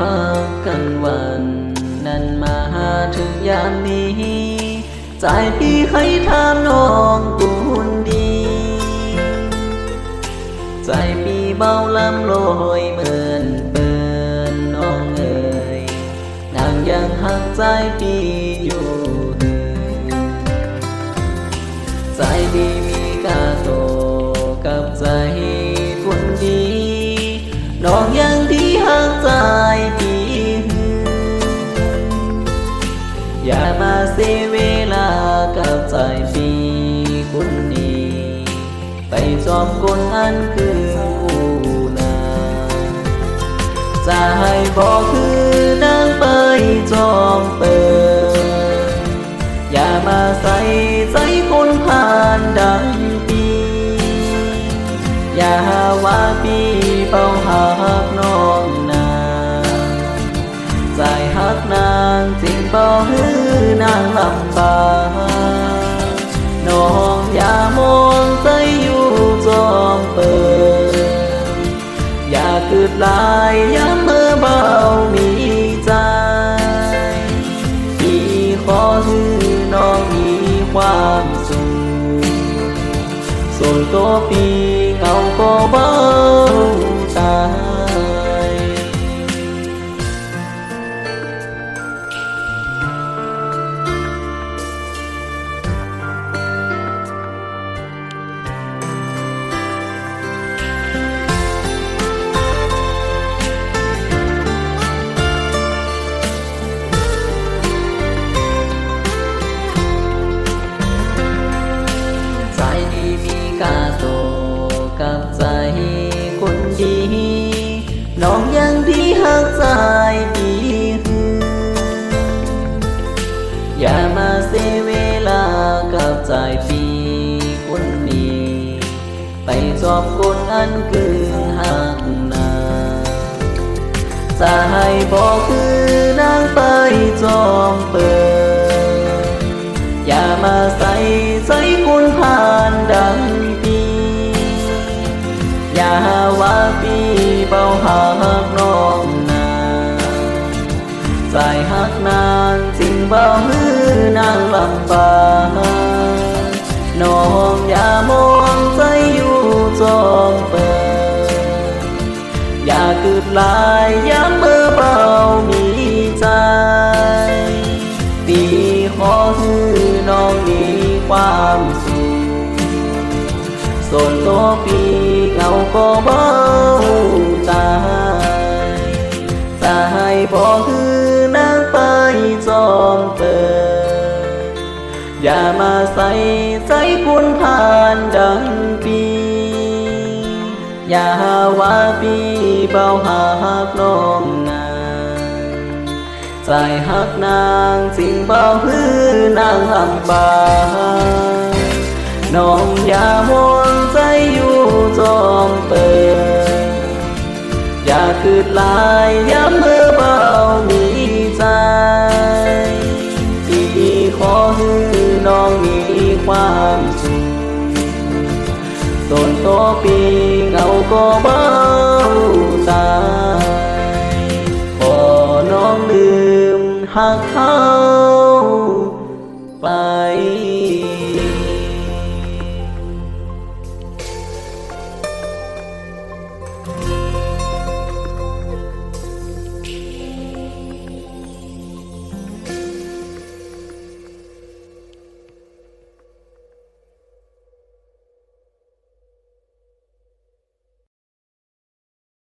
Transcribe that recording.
ห่างกันวันนั้นมาหาถึงยามนี้ ใจพี่ให้ถามน้องกุนดี ใจพี่เบาลำลอยเหมือนเปินน้องเอ๋ยนางยังหักใจพี่อยู่ จอมคนอันคือผู้นาจะให้บอกคือนางไปจอมเปิดอย่ามาใส่ใจคนผ่านดังปี อย่าหาว่าพี่เป้าหักน้องนาใจฮักนางจริงบ่ฮือนางลำบากน้องอย่ามอง อืดลายย้ำเมื่อเบามีใจมีขอฮือน้องมีความสุขส่วนตัวพี่ อบคนอันกึ่งหักนาจะให้บอกคือนางไปจอมเปิดอย่ามาใส่ใจคุณผ่านดังปีอย่าว่าพี่เบาหักน้องนาใจหักนางจริงเบามือนางลำบากน้องอย่า ลายย้ำเมื่อเบามีใจปีขอฮือน้องมีความสุขส่วนตัวปีเหงาก็เบาตายจะให้บอกคือนางไปจอมเปิดอย่ามาใส่ใจคุณผ่านดังปี อย่าว่าพี่เบาหักน้องนางใจหักนางสิ่งเบาฮือนางลำบากน้องอย่ามองใจอยู่จอมเปิดอย่าคืดลายย้ำเมื่อเบามีใจพี่ขอให้น้องมีความสุขส่วนตัวปี ก็เบาสายขอน้องลืมหักเขาไป